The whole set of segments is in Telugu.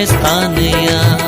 బ్రతికేస్తానయ్యా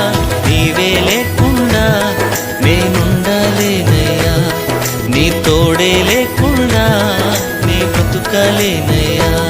లేకుండా నేనుండలేనయ్యా. నీ తోడే లేకుండా నీ బ్రతుకాలేనయ్యా.